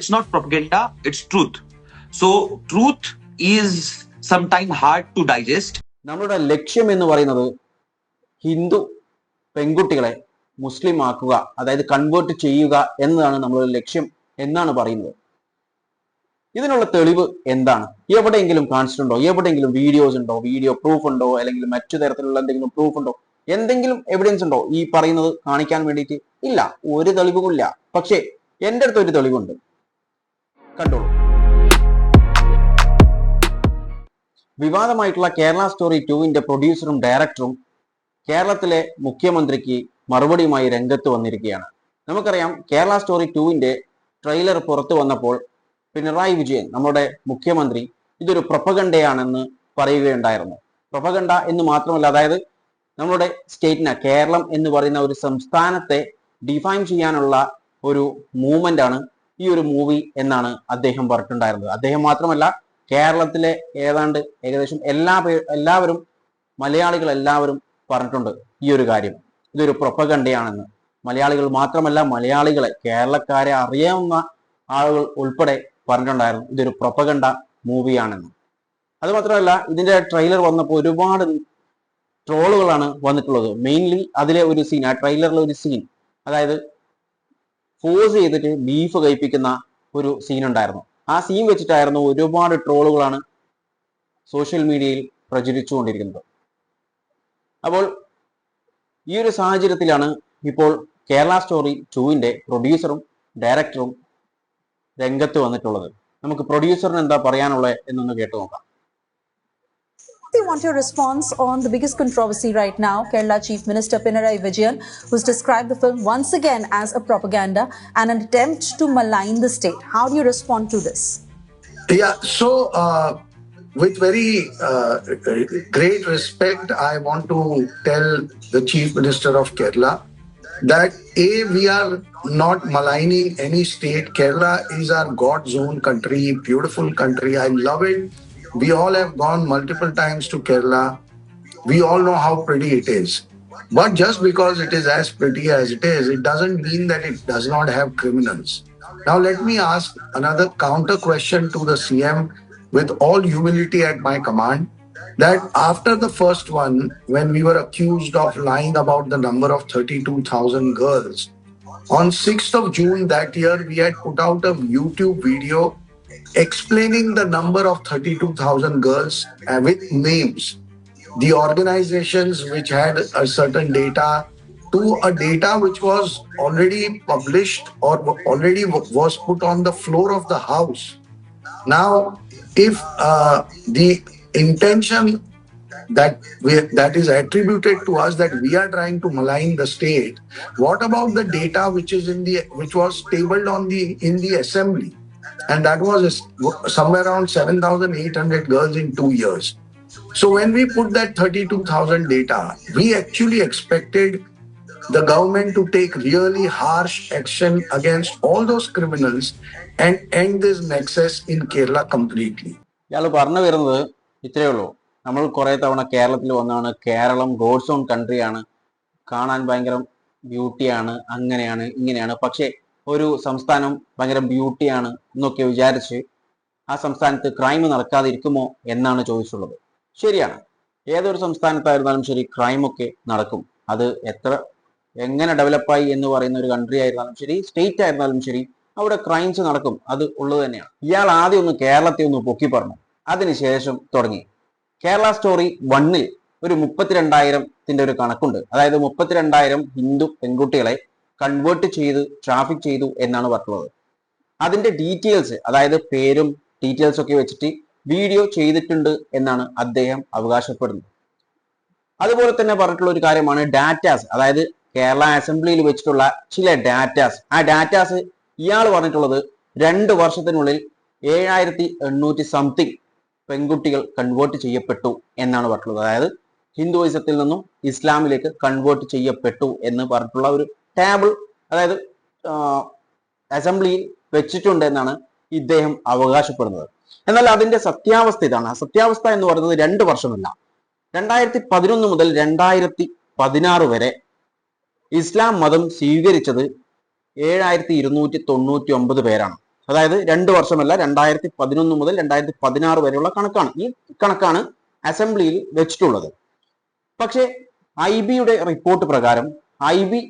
It's not propaganda, it's truth. So, truth is sometimes hard to digest. നമ്മുടെ ലക്ഷ്യം എന്ന് പറയുന്നത് ഹിന്ദു പെൺകുട്ടികളെ മുസ്ലിം ആക്കുക അതായത് കൺവേർട്ട് ചെയ്യുക എന്നതാണ് നമ്മളുടെ ലക്ഷ്യം എന്നാണ് പറയുന്നത്. ഇതിനുള്ള തെളിവ് എന്താണ്? എവിടെയെങ്കിലും കാണിച്ചിട്ടുണ്ടോ? എവിടെയെങ്കിലും വീഡിയോസ് ഉണ്ടോ? വീഡിയോ പ്രൂഫ് ഉണ്ടോ? അല്ലെങ്കിൽ മറ്റു തരത്തിലുള്ള എന്തെങ്കിലും പ്രൂഫ് ഉണ്ടോ? എന്തെങ്കിലും എവിഡൻസ് ഉണ്ടോ? ഈ പറയുന്നത് കാണിക്കാൻ വേണ്ടിയിട്ട്? ഇല്ല ഒരു തെളിവുമില്ല. പക്ഷേ എന്റെ അടുത്ത് ഒരു തെളിവുണ്ട്. കണ്ടോളൂ. വിവാദമായിട്ടുള്ള കേരള സ്റ്റോറി ടുവിന്റെ പ്രൊഡ്യൂസറും ഡയറക്ടറും കേരളത്തിലെ മുഖ്യമന്ത്രിക്ക് മറുപടിയുമായി രംഗത്ത് വന്നിരിക്കുകയാണ്. നമുക്കറിയാം കേരള സ്റ്റോറി ടുവിന്റെ ട്രെയിലർ പുറത്തു വന്നപ്പോൾ പിണറായി വിജയൻ നമ്മുടെ മുഖ്യമന്ത്രി ഇതൊരു പ്രൊപ്പഗണ്ടയാണെന്ന് പറയുകയുണ്ടായിരുന്നു. പ്രൊപ്പഗണ്ട എന്ന് മാത്രമല്ല അതായത് നമ്മുടെ സ്റ്റേറ്റിനെ കേരളം എന്ന് പറയുന്ന ഒരു സംസ്ഥാനത്തെ ഡിഫൈൻ ചെയ്യാനുള്ള ഒരു മൂവ്മെന്റ് ആണ് ഈ ഒരു മൂവി എന്നാണ് അദ്ദേഹം പറഞ്ഞിട്ടുണ്ടായിരുന്നത്. അദ്ദേഹം മാത്രമല്ല കേരളത്തിലെ ഏതാണ്ട് ഏകദേശം എല്ലാ എല്ലാവരും മലയാളികൾ എല്ലാവരും പറഞ്ഞിട്ടുണ്ട് ഈ ഒരു കാര്യം. ഇതൊരു പ്രൊപ്പഗണ്ടയാണെന്ന് മലയാളികൾ മാത്രമല്ല മലയാളികളെ കേരളക്കാരെ അറിയാവുന്ന ആളുകൾ ഉൾപ്പെടെ പറഞ്ഞിട്ടുണ്ടായിരുന്നു ഇതൊരു പ്രൊപ്പഗണ്ട മൂവിയാണെന്ന് അത് മാത്രമല്ല ഇതിന്റെ ട്രെയിലർ വന്നപ്പോൾ ഒരുപാട് ട്രോളുകളാണ് വന്നിട്ടുള്ളത്. മെയിൻലി അതിലെ ഒരു സീൻ ആ ട്രെയിലറിലെ ഒരു സീൻ അതായത് ഫോഴ്സ് ചെയ്തിട്ട് ബീഫ് കഴിപ്പിക്കുന്ന ഒരു സീൻ ഉണ്ടായിരുന്നു. ആ സീൻ വെച്ചിട്ടായിരുന്നു ഒരുപാട് ട്രോളുകളാണ് സോഷ്യൽ മീഡിയയിൽ പ്രചരിച്ചുകൊണ്ടിരിക്കുന്നത്. അപ്പോൾ ഈ ഒരു സാഹചര്യത്തിലാണ് ഇപ്പോൾ കേരള സ്റ്റോറി ടുവിന്റെ പ്രൊഡ്യൂസറും ഡയറക്ടറും രംഗത്ത് വന്നിട്ടുള്ളത്. നമുക്ക് പ്രൊഡ്യൂസറിന് എന്താ പറയാനുള്ളത് എന്നൊന്ന് കേട്ടു നോക്കാം. We want your response on the biggest controversy right now. Kerala Chief Minister Pinarayi Vijayan, who's described the film once again as a propaganda and an attempt to malign the state. How do you respond to this? Yeah, so uh, with very uh, great respect, I want to tell the Chief Minister of Kerala that A, we are not maligning any state. Kerala is our God's own country, beautiful country. I love it. We all have gone multiple times to Kerala. We all know how pretty it is. But just because it is as pretty as it is, it doesn't mean that it does not have criminals. Now, let me ask another counter question to the CM with all humility at my command that after the first one, when we were accused of lying about the number of 32,000 girls, on 6th of June that year, we had put out a YouTube video explaining the number of 32,000 girls uh, with names, the organizations which had a certain data to a data which was already published or already was put on the floor of the house. Now, if uh, the intention that we, that is attributed to us that we are trying to malign the state, what about the data which is in the which was tabled on the in the assembly, and that was somewhere around seven thousand eight hundred girls in two years. So when we put that thirty-two thousand data, we actually expected the government to take really harsh action against all those criminals and end this nexus in Kerala completely. ഇയാൾ പറഞ്ഞു വരുന്നത് ഇത്രയേ ഉള്ളൂ നമ്മൾ കുറെ തവണ കേരളത്തിൽ വന്നാണ് കേരളം ഗോഡ്സ് ഓൺ കൺട്രിയാണ് കാണാൻ ഭയങ്കര ബ്യൂട്ടിയാണ് അങ്ങനെയാണ് ഇങ്ങനെയാണ് പക്ഷേ ഒരു സംസ്ഥാനം ഭയങ്കര ബ്യൂട്ടിയാണ് എന്നൊക്കെ വിചാരിച്ച് ആ സംസ്ഥാനത്ത് ക്രൈം നടക്കാതിരിക്കുമോ എന്നാണ് ചോദിച്ചുള്ളത് ശരിയാണ്. ഏതൊരു സംസ്ഥാനത്തായിരുന്നാലും ശരി ക്രൈമൊക്കെ നടക്കും. അത് എത്ര എങ്ങനെ ഡെവലപ്പായി എന്ന് പറയുന്ന ഒരു കൺട്രി ആയിരുന്നാലും ശരി സ്റ്റേറ്റ് ആയിരുന്നാലും ശരി അവിടെ ക്രൈംസ് നടക്കും. അത് ഉള്ളത് തന്നെയാണ്. ഇയാൾ ആദ്യം ഒന്ന് കേരളത്തെ ഒന്ന് പൊക്കി പറഞ്ഞു. അതിനുശേഷം തുടങ്ങി. കേരള സ്റ്റോറി വണ്ണിൽ ഒരു മുപ്പത്തിരണ്ടായിരത്തിന്റെ ഒരു കണക്കുണ്ട്. അതായത് മുപ്പത്തിരണ്ടായിരം ഹിന്ദു പെൺകുട്ടികളെ കൺവേർട്ട് ചെയ്ത് ട്രാഫിക് ചെയ്തു എന്നാണ് പറഞ്ഞിട്ടുള്ളത് അതിന്റെ ഡീറ്റെയിൽസ് അതായത് പേരും ഡീറ്റെയിൽസ് ഒക്കെ വെച്ചിട്ട് വീഡിയോ ചെയ്തിട്ടുണ്ട് എന്നാണ് അദ്ദേഹം അവകാശപ്പെടുന്നത്. അതുപോലെ തന്നെ പറഞ്ഞിട്ടുള്ള ഒരു കാര്യമാണ് ഡാറ്റാസ് അതായത് കേരള അസംബ്ലിയിൽ വെച്ചിട്ടുള്ള ചില ഡാറ്റാസ് ആ ഡാറ്റാസ് ഇയാൾ പറഞ്ഞിട്ടുള്ളത് രണ്ട് വർഷത്തിനുള്ളിൽ ഏഴായിരത്തി എണ്ണൂറ്റി സംതിങ് പെൺകുട്ടികൾ കൺവേർട്ട് ചെയ്യപ്പെട്ടു എന്നാണ് പറഞ്ഞിട്ടുള്ളത്. അതായത് ഹിന്ദുയിസത്തിൽ നിന്നും ഇസ്ലാമിലേക്ക് കൺവേർട്ട് ചെയ്യപ്പെട്ടു എന്ന് പറഞ്ഞിട്ടുള്ള ഒരു ടേബിൾ അതായത് അസംബ്ലിയിൽ വെച്ചിട്ടുണ്ട് എന്നാണ് ഇദ്ദേഹം അവകാശപ്പെടുന്നത്. എന്നാൽ അതിന്റെ സത്യാവസ്ഥ ഇതാണ്. സത്യാവസ്ഥ എന്ന് പറയുന്നത് രണ്ട് വർഷമല്ല. രണ്ടായിരത്തി പതിനൊന്ന് മുതൽ രണ്ടായിരത്തി പതിനാറ് വരെ ഇസ്ലാം മതം സ്വീകരിച്ചത് ഏഴായിരത്തി ഇരുന്നൂറ്റി തൊണ്ണൂറ്റി ഒമ്പത് പേരാണ്. അതായത് രണ്ട് വർഷമല്ല രണ്ടായിരത്തി പതിനൊന്ന് മുതൽ രണ്ടായിരത്തി പതിനാറ് വരെയുള്ള കണക്കാണ്. ഈ കണക്കാണ് അസംബ്ലിയിൽ വെച്ചിട്ടുള്ളത്. പക്ഷേ ഐ ബിയുടെ റിപ്പോർട്ട് പ്രകാരം ഐ ബി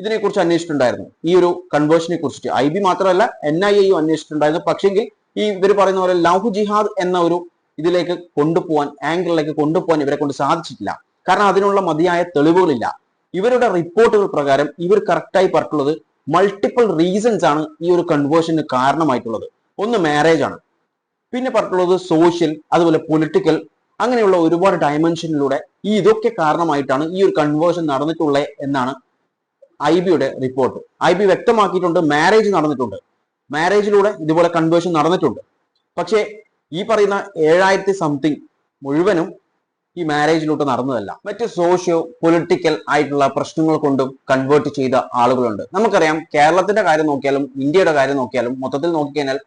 ഇതിനെക്കുറിച്ച് അന്വേഷിച്ചിട്ടുണ്ടായിരുന്നു. ഈ ഒരു കൺവേർഷനെ കുറിച്ചിട്ട്. ഐ ബി മാത്രമല്ല എൻ ഐ എയും അന്വേഷിച്ചിട്ടുണ്ടായിരുന്നു. പക്ഷേങ്കിൽ ഈ ഇവർ പറയുന്ന പോലെ ലവ് ജിഹാദ് എന്ന ഒരു ഇതിലേക്ക് കൊണ്ടുപോകാൻ ആംഗിളിലേക്ക് കൊണ്ടുപോകാൻ ഇവരെ കൊണ്ട് സാധിച്ചിട്ടില്ല. കാരണം അതിനുള്ള മതിയായ തെളിവുകളില്ല. ഇവരുടെ റിപ്പോർട്ടുകൾ പ്രകാരം ഇവർ കറക്റ്റായി പറഞ്ഞിട്ടുള്ളത് മൾട്ടിപ്പിൾ റീസൺസ് ആണ് ഈ ഒരു കൺവേർഷന് കാരണമായിട്ടുള്ളത്. ഒന്ന് മാരേജ് ആണ്. പിന്നെ പറഞ്ഞിട്ടുള്ളത് സോഷ്യൽ അതുപോലെ പൊളിറ്റിക്കൽ അങ്ങനെയുള്ള ഒരുപാട് ഡയമെൻഷനിലൂടെ ഈ ഇതൊക്കെ കാരണമായിട്ടാണ് ഈ ഒരു കൺവേർഷൻ നടന്നിട്ടുള്ളത് എന്നാണ് ഐ ബിയുടെ റിപ്പോർട്ട് ഐ ബി വ്യക്തമാക്കിയിട്ടുണ്ട് മാരേജ് നടന്നിട്ടുണ്ട്. മാരേജിലൂടെ ഇതുപോലെ കൺവേർഷൻ നടന്നിട്ടുണ്ട്. പക്ഷേ ഈ പറയുന്ന ഏഴായിരത്തി സംതിങ് മുഴുവനും ഈ മാരേജിലോട്ട് നടന്നതല്ല. മറ്റ് സോഷ്യോ പൊളിറ്റിക്കൽ ആയിട്ടുള്ള പ്രശ്നങ്ങൾ കൊണ്ടും കൺവേർട്ട് ചെയ്ത ആളുകളുണ്ട്. നമുക്കറിയാം കേരളത്തിന്റെ കാര്യം നോക്കിയാലും ഇന്ത്യയുടെ കാര്യം നോക്കിയാലും മൊത്തത്തിൽ നോക്കിക്കഴിഞ്ഞാൽ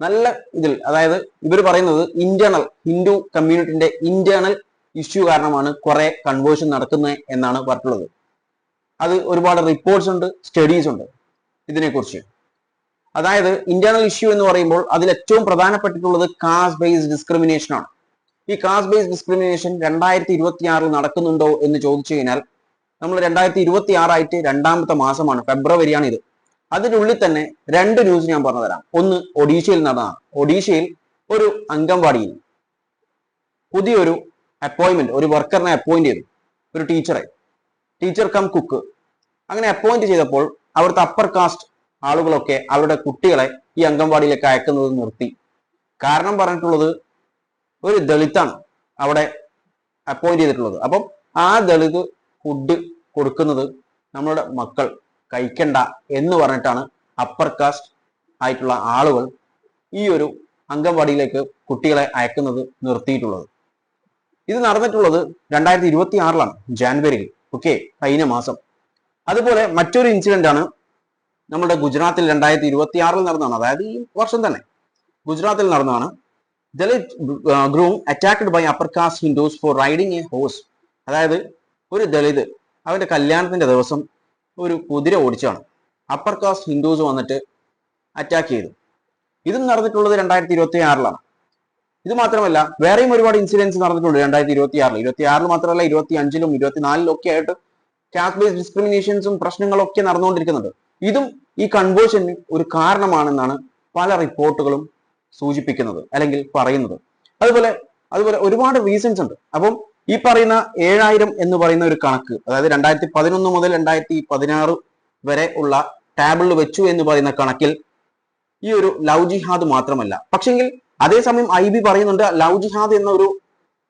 നല്ല ഇതിൽ അതായത് ഇവർ പറയുന്നത് ഇന്റേണൽ ഹിന്ദു കമ്മ്യൂണിറ്റിന്റെ ഇന്റേണൽ ഇഷ്യൂ കാരണമാണ് കുറെ കൺവേർഷൻ നടക്കുന്നത് എന്നാണ് പറഞ്ഞിട്ടുള്ളത്. അത് ഒരുപാട് റിപ്പോർട്ട്സ് ഉണ്ട് സ്റ്റഡീസ് ഉണ്ട് ഇതിനെക്കുറിച്ച്. അതായത് ഇന്റേണൽ ഇഷ്യൂ എന്ന് പറയുമ്പോൾ അതിൽ ഏറ്റവും പ്രധാനപ്പെട്ടിട്ടുള്ളത് കാസ്റ്റ് ബേസ്ഡ് ഡിസ്ക്രിമിനേഷൻ ആണ്. ഈ കാസ്റ്റ് ബേസ്ഡ് ഡിസ്ക്രിമിനേഷൻ രണ്ടായിരത്തി ഇരുപത്തി ആറിൽ നടക്കുന്നുണ്ടോ എന്ന് ചോദിച്ചു കഴിഞ്ഞാൽ നമ്മൾ രണ്ടായിരത്തി ഇരുപത്തി ആറായിട്ട് രണ്ടാമത്തെ മാസമാണ് ഫെബ്രുവരിയാണ് ഇത് അതിനുള്ളിൽ തന്നെ രണ്ട് ന്യൂസ് ഞാൻ പറഞ്ഞുതരാം. ഒന്ന് ഒഡീഷയിൽ നടന്നതാണ്. ഒഡീഷയിൽ ഒരു അംഗൻവാടിയിൽ പുതിയൊരു അപ്പോയിന്റ്മെന്റ് ഒരു വർക്കറിനെ അപ്പോയിന്റ് ചെയ്തു. ഒരു ടീച്ചറെ ടീച്ചർ കം കുക്ക് അങ്ങനെ അപ്പോയിന്റ് ചെയ്തപ്പോൾ അവിടുത്തെ അപ്പർ കാസ്റ്റ് ആളുകളൊക്കെ അവരുടെ കുട്ടികളെ ഈ അംഗൻവാടിയിലേക്ക് അയക്കുന്നത് നിർത്തി. കാരണം പറഞ്ഞിട്ടുള്ളത് ഒരു ദളിതാണ് അവിടെ അപ്പോയിന്റ് ചെയ്തിട്ടുള്ളത്. അപ്പം ആ ദളിത് ഫുഡ് കൊടുക്കുന്നത് നമ്മളുടെ മക്കൾ കഴിക്കണ്ട എന്ന് പറഞ്ഞിട്ടാണ് അപ്പർ കാസ്റ്റ് ആയിട്ടുള്ള ആളുകൾ ഈ ഒരു അംഗൻവാടിയിലേക്ക് കുട്ടികളെ അയക്കുന്നത് നിർത്തിയിട്ടുള്ളത്. ഇത് നടന്നിട്ടുള്ളത് രണ്ടായിരത്തി ഇരുപത്തി ആറിലാണ് ജാനുവരിയിൽ. ഓക്കെ കഴിഞ്ഞ മാസം. അതുപോലെ മറ്റൊരു ഇൻസിഡന്റ് ആണ് നമ്മുടെ ഗുജറാത്തിൽ രണ്ടായിരത്തി ഇരുപത്തി ആറിൽ നടന്നതാണ്. അതായത് ഈ വർഷം തന്നെ ഗുജറാത്തിൽ നടന്നതാണ്. Dalit groom attacked by upper caste Hindus for riding a horse അതായത് ഒരു ദളിത് അവന്റെ കല്യാണത്തിന്റെ ദിവസം ഒരു കുതിര ഓടിച്ചാണ്. അപ്പർ കാസ്റ്റ് ഹിന്ദുസ് വന്നിട്ട് അറ്റാക്ക് ചെയ്തു. ഇതും നടന്നിട്ടുള്ളത് രണ്ടായിരത്തി ഇരുപത്തി ആറിലാണ് ഇത് മാത്രമല്ല വേറെയും ഒരുപാട് ഇൻസിഡൻസ് നടന്നിട്ടുണ്ട്. രണ്ടായിരത്തി ഇരുപത്തി ആറിൽ ഇരുപത്തി ആറിൽ മാത്രമല്ല ഇരുപത്തി അഞ്ചിലും ഇരുപത്തിനാലിലും ഒക്കെ ആയിട്ട് കാസ്റ്റ് ബേസ് ഡിസ്ക്രിമിനേഷൻസും പ്രശ്നങ്ങളും ഒക്കെ നടന്നുകൊണ്ടിരിക്കുന്നുണ്ട് ഇതും ഈ കൺവേർഷന് ഒരു കാരണമാണെന്നാണ് പല റിപ്പോർട്ടുകളും സൂചിപ്പിക്കുന്നത് അല്ലെങ്കിൽ പറയുന്നത്. അതുപോലെ അതുപോലെ ഒരുപാട് റീസൺസ് ഉണ്ട്. അപ്പം ഈ പറയുന്ന ഏഴായിരം എന്ന് പറയുന്ന ഒരു കണക്ക് അതായത് രണ്ടായിരത്തി പതിനൊന്ന് മുതൽ രണ്ടായിരത്തി പതിനാറ് വരെ ഉള്ള ടാബിളിൽ വെച്ചു എന്ന് പറയുന്ന കണക്കിൽ ഈ ഒരു ലവ് ജിഹാദ് മാത്രമല്ല. പക്ഷെങ്കിൽ അതേസമയം ഐ ബി പറയുന്നുണ്ട് ലവ് ജിഹാദ് എന്ന ഒരു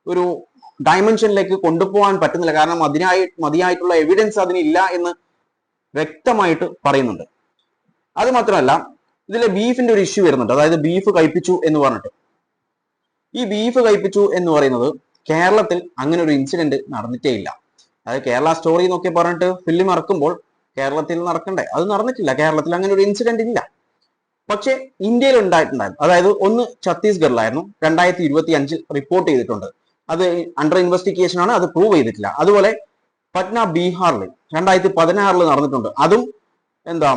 ഒരു ഡയമെൻഷനിലേക്ക് കൊണ്ടുപോകാൻ പറ്റുന്നില്ല. കാരണം അതിനായി മതിയായിട്ടുള്ള എവിഡൻസ് അതിനില്ല എന്ന് വ്യക്തമായിട്ട് പറയുന്നുണ്ട്. അത് മാത്രമല്ല ഇതിലെ ബീഫിന്റെ ഒരു ഇഷ്യൂ വരുന്നുണ്ട്. അതായത് ബീഫ് കഴിപ്പിച്ചു എന്ന് പറഞ്ഞിട്ട്. ഈ ബീഫ് കഴിപ്പിച്ചു എന്ന് പറയുന്നത് കേരളത്തിൽ അങ്ങനെ ഒരു ഇൻസിഡന്റ് നടന്നിട്ടേ ഇല്ല. അതായത് കേരള സ്റ്റോറി എന്നൊക്കെ പറഞ്ഞിട്ട് ഫിലിം ഇറക്കുമ്പോൾ കേരളത്തിൽ നടക്കണ്ടേ? അത് നടന്നിട്ടില്ല. കേരളത്തിൽ അങ്ങനെ ഒരു ഇൻസിഡന്റ് ഇല്ല. പക്ഷേ ഇന്ത്യയിൽ ഉണ്ടായിട്ടുണ്ടായിരുന്നു. അതായത് ഒന്ന് ഛത്തീസ്ഗഡിലായിരുന്നു രണ്ടായിരത്തി ഇരുപത്തി അഞ്ചിൽ റിപ്പോർട്ട് ചെയ്തിട്ടുണ്ട്. അത് അണ്ടർ ഇൻവെസ്റ്റിഗേഷൻ ആണ്. അത് പ്രൂവ് ചെയ്തിട്ടില്ല. അതുപോലെ പട്ന ബീഹാറിൽ രണ്ടായിരത്തി പതിനാറിൽ നടന്നിട്ടുണ്ട്. അതും എന്താ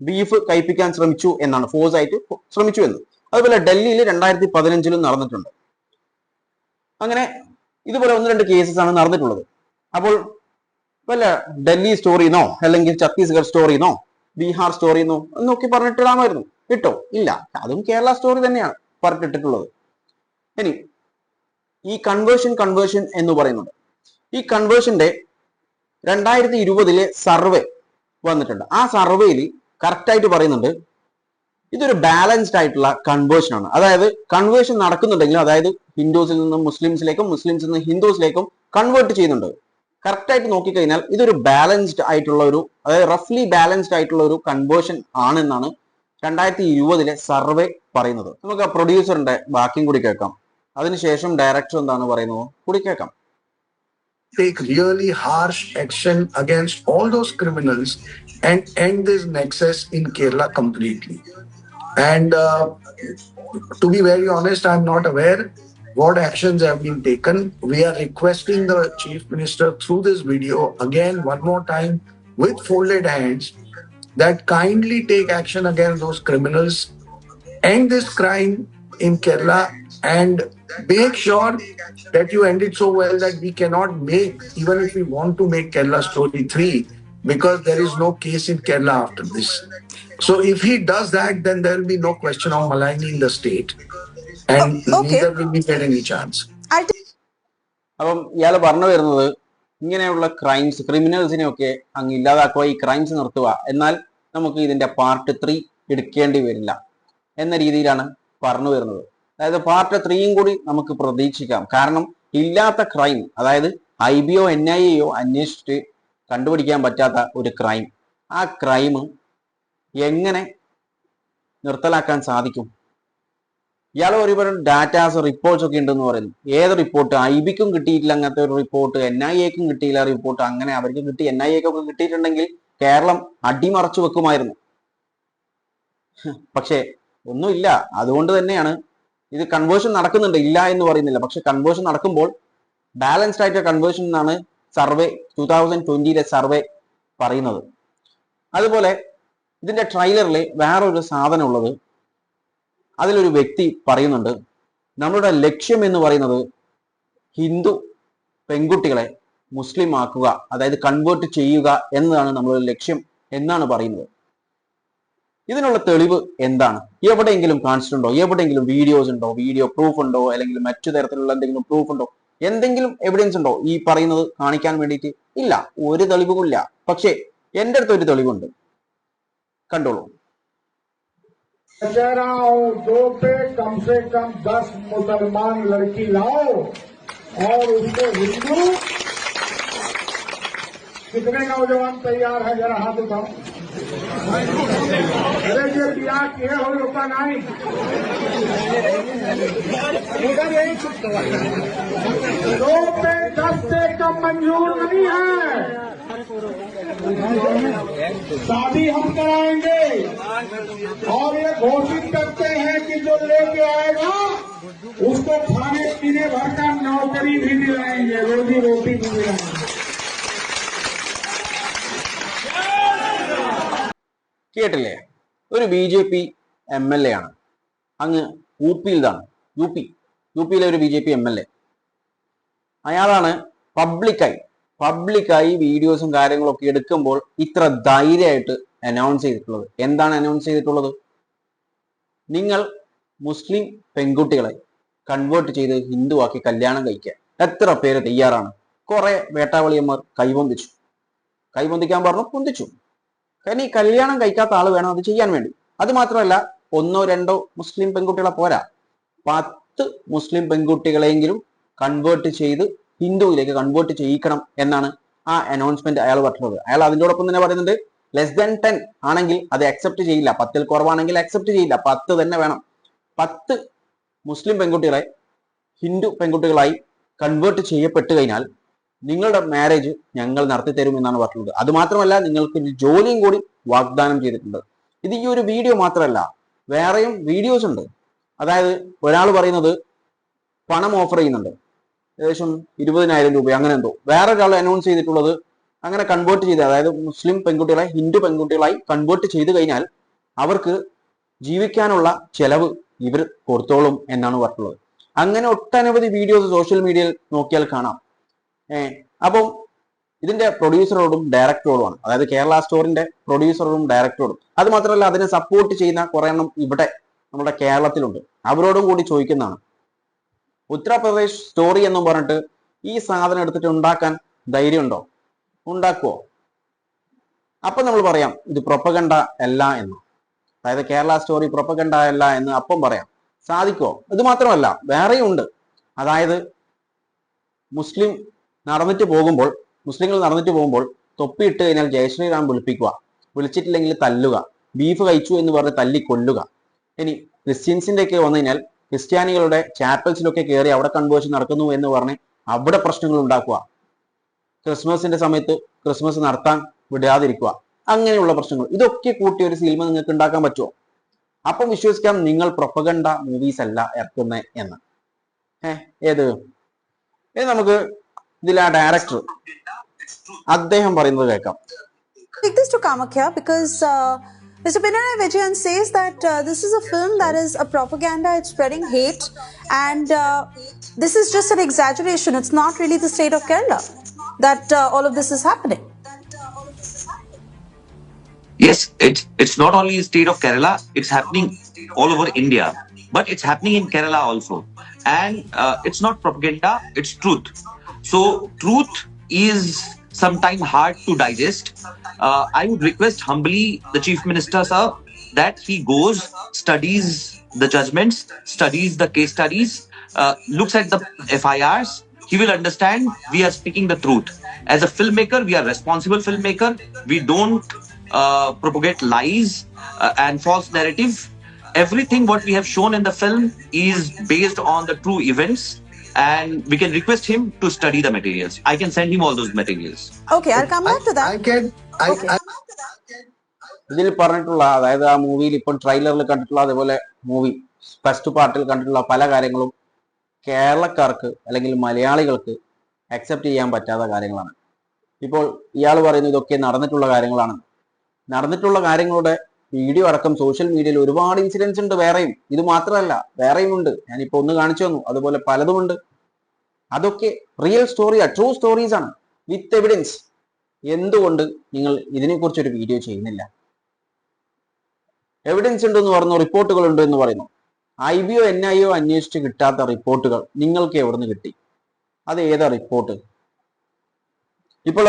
ബീഫ് കഴിപ്പിക്കാൻ ശ്രമിച്ചു എന്നാണ്. ഫോഴ്സ് ആയിട്ട് ശ്രമിച്ചു എന്ന്. അതുപോലെ ഡൽഹിയിൽ രണ്ടായിരത്തി പതിനഞ്ചിലും നടന്നിട്ടുണ്ട്. അങ്ങനെ ഇതുപോലെ ഒന്ന് രണ്ട് കേസസ് ആണ് നടന്നിട്ടുള്ളത്. അപ്പോൾ വല്ല ഡൽഹി സ്റ്റോറിന്നോ അല്ലെങ്കിൽ ഛത്തീസ്ഗഡ് സ്റ്റോറിന്നോ ബീഹാർ സ്റ്റോറിന്നോ എന്നൊക്കെ പറഞ്ഞിട്ടിടാമായിരുന്നു ഇട്ടോ ഇല്ല. അതും കേരള സ്റ്റോറി തന്നെയാണ് പറഞ്ഞിട്ടിട്ടുള്ളത്. ഇനി ഈ കൺവേർഷൻ കൺവേർഷൻ എന്ന് പറയുന്നത്. ഈ കൺവേർഷന്റെ രണ്ടായിരത്തി ഇരുപതിലെ സർവേ വന്നിട്ടുണ്ട്. ആ സർവേയിൽ കറക്റ്റായിട്ട് പറയുന്നുണ്ട്. ഇതൊരു ബാലൻസ്ഡ് ആയിട്ടുള്ള കൺവേർഷൻ ആണ്. അതായത് കൺവേർഷൻ നടക്കുന്നുണ്ടെങ്കിലും അതായത് ഹിന്ദുസിൽ നിന്നും മുസ്ലിംസിലേക്കും മുസ്ലിംസിൽ നിന്ന് ഹിന്ദുസിലേക്കും കൺവേർട്ട് ചെയ്യുന്നുണ്ട്. കറക്റ്റായിട്ട് നോക്കിക്കഴിഞ്ഞാൽ ഇതൊരു ബാലൻസ്ഡ് ആയിട്ടുള്ള ഒരു അതായത് റഫ്ലി ബാലൻസ്ഡ് ആയിട്ടുള്ള ഒരു കൺവേർഷൻ ആണെന്നാണ് രണ്ടായിരത്തി ഇരുപതിലെ സർവേ പറയുന്നത് നമുക്ക് പ്രൊഡ്യൂസറിന്റെ ബാക്കിയും കൂടി കേൾക്കാം അതിനുശേഷം ഡയറക്ടർ എന്താണ് പറയുന്നത് കൂടി കേൾക്കാം take really harsh action against all those criminals and end this nexus in Kerala completely. And uh, to be very honest, I'm not aware what actions have been taken. We are requesting the Chief Minister through this video again, one more time, with folded hands, that kindly take action against those criminals end this crime in Kerala and make sure that you end it so well that we cannot make, even if we want to make Kerala Story 3, because there is no case in Kerala after this. So if he does that, then there will be no question of maligning the state. And Oh, okay. neither will we get any chance. I'll take അപ്പം ഇയാൾ പറഞ്ഞു വരുന്നത് ഇങ്ങനെയുള്ള crimes ക്രിമിനൽസിനെയൊക്കെ അങ്ങ് ഇല്ലാതാക്കുക ഈ crimes നിർത്തുക എന്നാൽ നമുക്ക് ഇതിന്റെ പാർട്ട് ത്രീ എടുക്കേണ്ടി വരില്ല എന്ന രീതിയിലാണ് പറഞ്ഞു വരുന്നത്. അതായത് പാർട്ട് ത്രീയും കൂടി നമുക്ക് പ്രതീക്ഷിക്കാം. കാരണം ഇല്ലാത്ത ക്രൈം അതായത് ഐ ബിയോ എൻ ഐ എയോ അന്വേഷിച്ചിട്ട് കണ്ടുപിടിക്കാൻ പറ്റാത്ത ഒരു ക്രൈം ആ ക്രൈം എങ്ങനെ നിർത്തലാക്കാൻ സാധിക്കും? ഇയാൾ ഒരുപാട് ഡാറ്റാസ് റിപ്പോർട്ട്സ് ഒക്കെ ഉണ്ടെന്ന് പറയുന്നു. ഏത് റിപ്പോർട്ട് ഐ ബിക്കും കിട്ടിയിട്ടില്ല അങ്ങനത്തെ ഒരു റിപ്പോർട്ട് എൻ ഐ എക്കും കിട്ടിയില്ല റിപ്പോർട്ട് അങ്ങനെ അവർക്ക് കിട്ടി. എൻ ഐ എക്കൊക്കെ കിട്ടിയിട്ടുണ്ടെങ്കിൽ കേരളം അടിമറച്ചു വെക്കുമായിരുന്നു. പക്ഷേ ഒന്നുമില്ല. അതുകൊണ്ട് തന്നെയാണ് ഇത് കൺവേർഷൻ നടക്കുന്നുണ്ട്. ഇല്ല എന്ന് പറയുന്നില്ല. പക്ഷെ കൺവേർഷൻ നടക്കുമ്പോൾ ബാലൻസ്ഡ് ആയിട്ട് കൺവേർഷൻ എന്നാണ് സർവേ ടൂ തൗസൻഡ് ട്വന്റിയിലെ സർവേ പറയുന്നത്. അതുപോലെ ഇതിന്റെ ട്രെയിലറിൽ വേറൊരു സാധനം ഉള്ളത്. അതിലൊരു വ്യക്തി പറയുന്നുണ്ട്. നമ്മളുടെ ലക്ഷ്യം എന്ന് പറയുന്നത് ഹിന്ദു പെൺകുട്ടികളെ മുസ്ലിം ആക്കുക അതായത് കൺവേർട്ട് ചെയ്യുക എന്നതാണ് നമ്മളുടെ ലക്ഷ്യം എന്നാണ് പറയുന്നത് ഇതിനുള്ള തെളിവ് എന്താണ് എവിടെയെങ്കിലും കാണിച്ചിട്ടുണ്ടോ എവിടെയെങ്കിലും വീഡിയോസ് ഉണ്ടോ വീഡിയോ പ്രൂഫ് ഉണ്ടോ അല്ലെങ്കിൽ മറ്റു തരത്തിലുള്ള എന്തെങ്കിലും പ്രൂഫ് ഉണ്ടോ എന്തെങ്കിലും എവിഡൻസ് ഉണ്ടോ ഈ പറയുന്നത് കാണിക്കാൻ വേണ്ടിയിട്ട് ഇല്ല ഒരു തെളിവുമില്ല പക്ഷേ എൻ്റെ അടുത്ത് ഒരു തെളിവുണ്ട് കണ്ടോളൂ मैं कह रहा हूं दो पे कम से कम दस मुसलमान लड़की लाओ और उसको हिंदू कितने नौजवान तैयार है? जरा हाथ उठाओ। अरे जो ब्याह किए हो लोग का नहीं दो पे दस से कम मंजूर नहीं है? शादी हम कराएँगे। और ये घोषित करते हैं कि जो लेके आएगा, उसको खाने पीने भर का नौकरी भी दिलाएँगे। रोजी रोटी भी दिलाएँगे। കേട്ടില്ലേ? ഒരു B J P M L A ആണ്. അങ്ങ് യു പിയിലാണ് യു പി യു പിയിലെ ഒരു B J P M L A. അയാളാണ് പബ്ലിക്കായി. പബ്ലിക്കായി വീഡിയോസും കാര്യങ്ങളൊക്കെ എടുക്കുമ്പോൾ ഇത്ര ധൈര്യമായിട്ട് അനൗൺസ് ചെയ്തിട്ടുള്ളത്. എന്താണ് അനൗൺസ് ചെയ്തിട്ടുള്ളത്? നിങ്ങൾ മുസ്ലിം പെൺകുട്ടികളെ കൺവേർട്ട് ചെയ്ത് ഹിന്ദുവാക്കി കല്യാണം കഴിക്കാൻ എത്ര പേര് തയ്യാറാണ്? കുറെ വേട്ടാവളിയന്മാർ കൈവന്തിച്ചു കൈവന്തിക്കാൻ പറഞ്ഞു പൊന്തിച്ചു. കാരണം ഈ കല്യാണം കഴിക്കാത്ത ആൾ വേണം അത് ചെയ്യാൻ വേണ്ടി. അത് മാത്രമല്ല ഒന്നോ രണ്ടോ മുസ്ലിം പെൺകുട്ടികളെ പോരാ. പത്ത് മുസ്ലിം പെൺകുട്ടികളെങ്കിലും കൺവേർട്ട് ചെയ്ത് ഹിന്ദുവിലേക്ക് കൺവേർട്ട് ചെയ്യിക്കണം എന്നാണ് ആ അനൗൺസ്മെന്റ് അയാൾ പറഞ്ഞത്. അയാൾ അതിനോടൊപ്പം തന്നെ പറയുന്നുണ്ട് ലെസ് ദാൻ ടെൻ ആണെങ്കിൽ അത് അക്സെപ്റ്റ് ചെയ്യില്ല. പത്തിൽ കുറവാണെങ്കിൽ അക്സെപ്റ്റ് ചെയ്യില്ല. പത്ത് തന്നെ വേണം. പത്ത് മുസ്ലിം പെൺകുട്ടികളെ ഹിന്ദു പെൺകുട്ടികളായി കൺവേർട്ട് ചെയ്യപ്പെട്ടു കഴിഞ്ഞാൽ നിങ്ങളുടെ മാരേജ് ഞങ്ങൾ നടത്തി തരും എന്നാണ് പറഞ്ഞിട്ടുള്ളത്. അത് മാത്രമല്ല നിങ്ങൾക്ക് ഒരു ജോലിയും കൂടി വാഗ്ദാനം ചെയ്തിട്ടുണ്ട്. ഇത് ഈ ഒരു വീഡിയോ മാത്രമല്ല വേറെയും വീഡിയോസ് ഉണ്ട്. അതായത് ഒരാൾ പറയുന്നത് പണം ഓഫർ ചെയ്യുന്നുണ്ട്. ഏകദേശം ഇരുപതിനായിരം രൂപ അങ്ങനെ എന്തോ. വേറെ ഒരാൾ അനൗൺസ് ചെയ്തിട്ടുള്ളത് അങ്ങനെ കൺവേർട്ട് ചെയ്ത് അതായത് മുസ്ലിം പെൺകുട്ടികളെ ഹിന്ദു പെൺകുട്ടികളായി കൺവേർട്ട് ചെയ്ത് കഴിഞ്ഞാൽ അവർക്ക് ജീവിക്കാനുള്ള ചെലവ് ഇവർ കൊടുത്തോളും എന്നാണ് പറഞ്ഞിട്ടുള്ളത്. അങ്ങനെ ഒട്ടനവധി വീഡിയോസ് സോഷ്യൽ മീഡിയയിൽ നോക്കിയാൽ കാണാം. അപ്പം ഇതിന്റെ പ്രൊഡ്യൂസറോടും ഡയറക്ടറോടുമാണ് അതായത് കേരള സ്റ്റോറിന്റെ പ്രൊഡ്യൂസറോടും ഡയറക്ടറോടും അത് മാത്രമല്ല അതിനെ സപ്പോർട്ട് ചെയ്യുന്ന കുറെ എണ്ണം ഇവിടെ നമ്മുടെ കേരളത്തിലുണ്ട്. അവരോടും കൂടി ചോദിക്കുന്നതാണ്. ഉത്തർപ്രദേശ് സ്റ്റോറി എന്നും പറഞ്ഞിട്ട് ഈ സാധനം എടുത്തിട്ട് ഉണ്ടാക്കാൻ ധൈര്യമുണ്ടോ? ഉണ്ടാക്കുവോ? അപ്പൊ നമ്മൾ പറയാം ഇത് പ്രൊപ്പഗണ്ട അല്ല എന്ന്. അതായത് കേരള സ്റ്റോറി പ്രൊപ്പഗണ്ട അല്ല എന്ന് അപ്പം പറയാം. സാധിക്കുമോ ഇത് മാത്രമല്ല വേറെയും ഉണ്ട്. അതായത് മുസ്ലിം നടന്നിട്ട് പോകുമ്പോൾ മുസ്ലിങ്ങൾ നടന്നിട്ട് പോകുമ്പോൾ തൊപ്പിയിട്ട് കഴിഞ്ഞാൽ ജയശ്രീറാം വിളിപ്പിക്കുക. വിളിച്ചിട്ടില്ലെങ്കിൽ തല്ലുക. ബീഫ് കഴിച്ചു എന്ന് പറഞ്ഞ് തല്ലി കൊല്ലുക ഇനി ക്രിസ്ത്യൻസിന്റെ ഒക്കെ വന്നു കഴിഞ്ഞാൽ ക്രിസ്ത്യാനികളുടെ ചാപ്പൽസിലൊക്കെ കയറി അവിടെ കൺവേർഷൻ നടക്കുന്നു എന്ന് പറഞ്ഞ് അവിടെ പ്രശ്നങ്ങൾ ഉണ്ടാക്കുക. ക്രിസ്മസിന്റെ സമയത്ത് ക്രിസ്മസ് നടത്താൻ വിടാതിരിക്കുക. അങ്ങനെയുള്ള പ്രശ്നങ്ങൾ. ഇതൊക്കെ കൂട്ടി ഒരു സിനിമ നിങ്ങൾക്ക് ഉണ്ടാക്കാൻ പറ്റുമോ? അപ്പം വിശ്വസിക്കാം നിങ്ങൾ പ്രൊപ്പഗണ്ട മൂവീസ് അല്ല ഇറക്കുന്നത് എന്ന്. ഏഹ് ഏത്? ഇനി നമുക്ക് ഇതിൽ ആ ഡയറക്ടർ അദ്ദേഹം പറയുന്നത് കേൾക്കാം take this to Kamakya because uh, Mr. Pinarayi Vijayan says that uh, this is a film that is a propaganda, it's spreading hate, and uh, this is just an exaggeration. It's not really the state of Kerala that uh, all of this is happening. Yes, it's it's not only in state of Kerala, it's happening all over India, but it's happening in Kerala also. And uh, it's not propaganda, it's truth. So truth is sometimes hard to digest. Uh, I would request humbly the chief minister, sir, that he goes, studies the judgments, studies the case studies, uh, looks at the FIRs. He will understand we are speaking the truth. As a filmmaker, we are responsible filmmaker. We don't uh, propagate lies uh, and false narrative. Everything what we have shown in the film is based on the true events, and we can request him to study the materials. I can send him all those materials. Okay, I'll come back to that. I can. I, Okay. I, ഇതിൽ പറഞ്ഞിട്ടുള്ള അതായത് ആ മൂവിയിൽ ഇപ്പം ട്രെയിലറിൽ കണ്ടിട്ടുള്ള അതേപോലെ movie first പാർട്ടിൽ കണ്ടിട്ടുള്ള പല കാര്യങ്ങളും കേരളക്കാർക്ക് അല്ലെങ്കിൽ മലയാളികൾക്ക് അക്സെപ്റ്റ് ചെയ്യാൻ പറ്റാത്ത കാര്യങ്ങളാണ് ഇപ്പോൾ ഇയാൾ പറയുന്നത് ഇതൊക്കെ നടന്നിട്ടുള്ള കാര്യങ്ങളാണ് നടന്നിട്ടുള്ള കാര്യങ്ങളുടെ വീഡിയോ അടക്കം സോഷ്യൽ മീഡിയയിൽ ഒരുപാട് ഇൻസിഡൻസ് ഉണ്ട് വേറെയും. ഇത് മാത്രമല്ല വേറെയും ഉണ്ട്. ഞാനിപ്പോ ഒന്ന് കാണിച്ചു തന്നു. അതുപോലെ പലതുമുണ്ട് അതൊക്കെ റിയൽ സ്റ്റോറിയാ ട്രൂ സ്റ്റോറീസ് ആണ്. വിത്ത് എവിഡൻസ് എന്തുകൊണ്ട് നിങ്ങൾ ഇതിനെക്കുറിച്ച് ഒരു വീഡിയോ ചെയ്യുന്നില്ല? എവിഡൻസ് ഉണ്ടെന്ന് പറഞ്ഞു റിപ്പോർട്ടുകൾ ഉണ്ട് എന്ന് പറയുന്നു. I B O N I O അന്വേഷിച്ച് കിട്ടാത്ത റിപ്പോർട്ടുകൾ നിങ്ങൾക്ക് എവിടുന്ന് കിട്ടി? അത് ഏതാ റിപ്പോർട്ട് ഇപ്പോൾ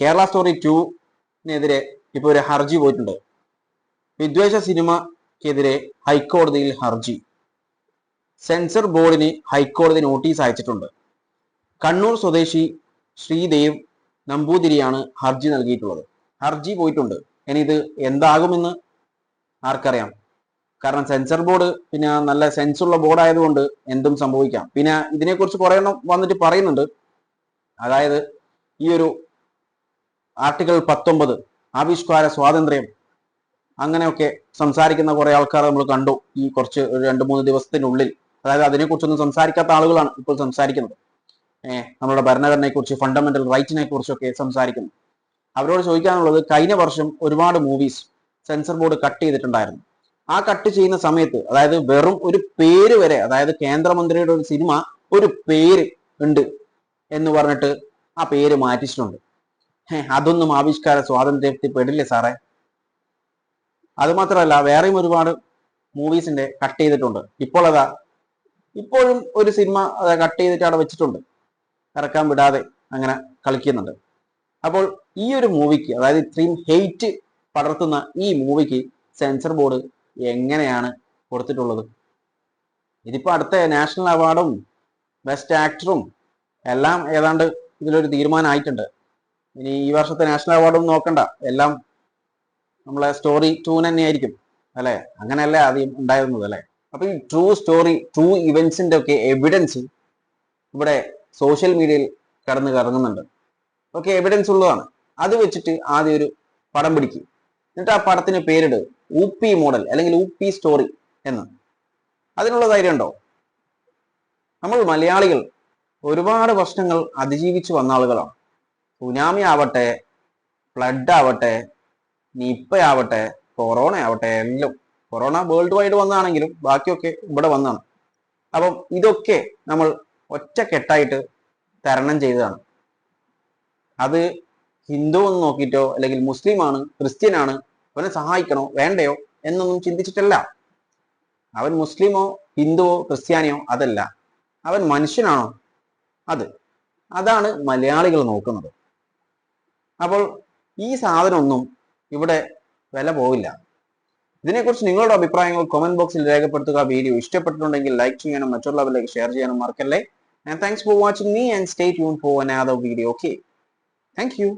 കേരള സ്റ്റോറി ടുവിനെതിരെ ഇപ്പോൾ ഒരു ഹർജി പോയിട്ടുണ്ട്. വിദ്വേഷ സിനിമക്കെതിരെ ഹൈക്കോടതിയിൽ ഹർജി. സെൻസർ ബോർഡിന് ഹൈക്കോടതി നോട്ടീസ് അയച്ചിട്ടുണ്ട്. കണ്ണൂർ സ്വദേശി ശ്രീദേവ് നമ്പൂതിരിയാണ് ഹർജി നൽകിയിട്ടുള്ളത്. ഹർജി പോയിട്ടുണ്ട്. ഇനി ഇത് എന്താകുമെന്ന് ആർക്കറിയാം. കാരണം സെൻസർ ബോർഡ് പിന്നെ നല്ല സെൻസ് ഉള്ള ബോർഡ് ആയതുകൊണ്ട് എന്തും സംഭവിക്കാം. പിന്നെ ഇതിനെക്കുറിച്ച് കുറെ എണ്ണം വന്നിട്ട് പറയുന്നുണ്ട്. അതായത് ഈ ഒരു ആർട്ടിക്കിൾ പത്തൊമ്പത് ആവിഷ്കാര സ്വാതന്ത്ര്യം അങ്ങനെയൊക്കെ സംസാരിക്കുന്ന കുറെ ആൾക്കാർ നമ്മൾ കണ്ടു ഈ കുറച്ച് ഒരു രണ്ട് മൂന്ന് ദിവസത്തിനുള്ളിൽ. അതായത് അതിനെക്കുറിച്ചൊന്നും സംസാരിക്കാത്ത ആളുകളാണ് ഇപ്പോൾ സംസാരിക്കുന്നത്. ഏഹ് നമ്മുടെ ഭരണഘടനയെ കുറിച്ച് ഫണ്ടമെന്റൽ റൈറ്റിനെ കുറിച്ചൊക്കെ സംസാരിക്കുന്നു. അവരോട് ചോദിക്കാനുള്ളത് കഴിഞ്ഞ വർഷം ഒരുപാട് മൂവീസ് സെൻസർ ബോർഡ് കട്ട് ചെയ്തിട്ടുണ്ടായിരുന്നു. ആ കട്ട് ചെയ്യുന്ന സമയത്ത് അതായത് വെറും ഒരു പേര് വരെ അതായത് കേന്ദ്രമന്ത്രിയുടെ ഒരു സിനിമ ഒരു പേര് ഉണ്ട് എന്ന് പറഞ്ഞിട്ട് ആ പേര് മാറ്റിച്ചിട്ടുണ്ട്. അതൊന്നും ആവിഷ്കാര സ്വാതന്ത്ര്യത്തിൽ പെടില്ലേ സാറേ. അതുമാത്രമല്ല വേറെയും ഒരുപാട് മൂവീസിന്റെ കട്ട് ചെയ്തിട്ടുണ്ട്. ഇപ്പോൾ അതാ ഇപ്പോഴും ഒരു സിനിമ കട്ട് ചെയ്തിട്ട് അവിടെ വെച്ചിട്ടുണ്ട്. ഇറക്കാൻ വിടാതെ അങ്ങനെ കളിക്കുന്നുണ്ട്. അപ്പോൾ ഈ ഒരു മൂവിക്ക് അതായത് ഇത്രയും ഹെയ്റ്റ് പടർത്തുന്ന ഈ മൂവിക്ക് സെൻസർ ബോർഡ് എങ്ങനെയാണ് കൊടുത്തിട്ടുള്ളത്? ഇതിപ്പോ അടുത്ത നാഷണൽ അവാർഡും ബെസ്റ്റ് ആക്ടറും എല്ലാം ഏതാണ്ട് ഇതിലൊരു തീരുമാനമായിട്ടുണ്ട്. ഇനി ഈ വർഷത്തെ നാഷണൽ അവാർഡും നോക്കണ്ട. എല്ലാം നമ്മളെ സ്റ്റോറി ടൂൻ തന്നെയായിരിക്കും അല്ലെ? അങ്ങനെയല്ലേ ആദ്യം ഉണ്ടായിരുന്നത് അല്ലെ? അപ്പൊ ഈ ട്രൂ സ്റ്റോറി ട്രൂ ഇവന്റ്സിന്റെ ഒക്കെ എവിഡൻസ് ഇവിടെ സോഷ്യൽ മീഡിയയിൽ കടന്ന് കറങ്ങുന്നുണ്ട്. ഒക്കെ എവിഡൻസ് ഉള്ളതാണ്. അത് വെച്ചിട്ട് ആദ്യം ഒരു പടം പിടിക്കും. എന്നിട്ട് ആ പടത്തിന് പേരിട് ഊപ്പി മോഡൽ അല്ലെങ്കിൽ ഊപ്പി സ്റ്റോറി എന്ന്. അതിനുള്ള ധൈര്യം ഉണ്ടോ? നമ്മൾ മലയാളികൾ ഒരുപാട് പ്രശ്നങ്ങൾ അതിജീവിച്ചു വന്ന ആളുകളാണ്. സുനാമി ആവട്ടെ ഫ്ലഡ് ആവട്ടെ നിപ്പ ആവട്ടെ കൊറോണ ആവട്ടെ എല്ലാം. കൊറോണ വേൾഡ് വൈഡ് വന്നാണെങ്കിലും ബാക്കിയൊക്കെ ഇവിടെ വന്നാണ് അപ്പം ഇതൊക്കെ നമ്മൾ ഒറ്റക്കെട്ടായിട്ട് തരണം ചെയ്തതാണ്. അത് ഹിന്ദു എന്ന് നോക്കിയിട്ടോ അല്ലെങ്കിൽ മുസ്ലിം ആണ് ക്രിസ്ത്യൻ ആണ് അവനെ സഹായിക്കണോ വേണ്ടയോ എന്നൊന്നും ചിന്തിച്ചിട്ടല്ല. അവൻ മുസ്ലിമോ ഹിന്ദുവോ ക്രിസ്ത്യാനിയോ അതല്ല. അവൻ മനുഷ്യനാണോ? അത്. അതാണ് മലയാളികൾ നോക്കുന്നത്. അപ്പോൾ ഈ സാധനമൊന്നും ഇവിടെ വില പോവില്ല ഇതിനെക്കുറിച്ച് നിങ്ങളുടെ അഭിപ്രായങ്ങൾ കമന്റ് ബോക്സിൽ രേഖപ്പെടുത്തുക. വീഡിയോ ഇഷ്ടപ്പെട്ടിട്ടുണ്ടെങ്കിൽ ലൈക്ക് ചെയ്യാനും മറ്റുള്ളവരിലേക്ക് ഷെയർ ചെയ്യാനും മറക്കല്ലേ. And thanks for watching me and stay tune for another video okay thank you.